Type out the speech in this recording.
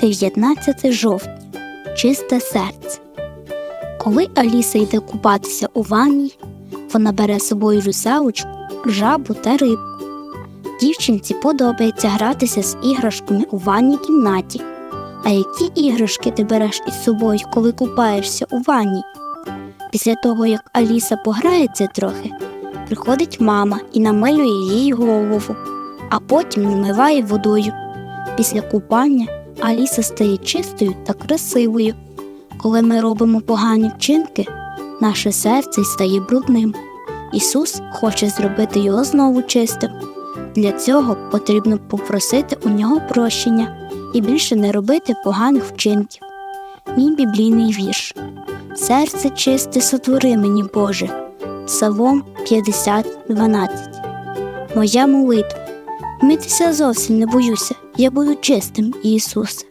19 жовтня. Чисте серце. Коли Аліса йде купатися у ванні, вона бере з собою русалочку, жабу та рибку. Дівчинці подобається гратися з іграшками у ванній кімнаті. А які іграшки ти береш із собою, коли купаєшся у ванні? Після того, як Аліса пограється трохи, приходить мама і намилює їй голову, а потім намиває водою. Після купання Аліса стає чистою та красивою. Коли ми робимо погані вчинки, наше серце стає брудним. Ісус хоче зробити його знову чистим. Для цього потрібно попросити у нього прощення і більше не робити поганих вчинків. Мій біблійний вірш. Серце чисте сотвори мені, Боже. Псалом 50.12. Моя молитва. Митися зовсім не боюся, я буду чистим, Ісусе.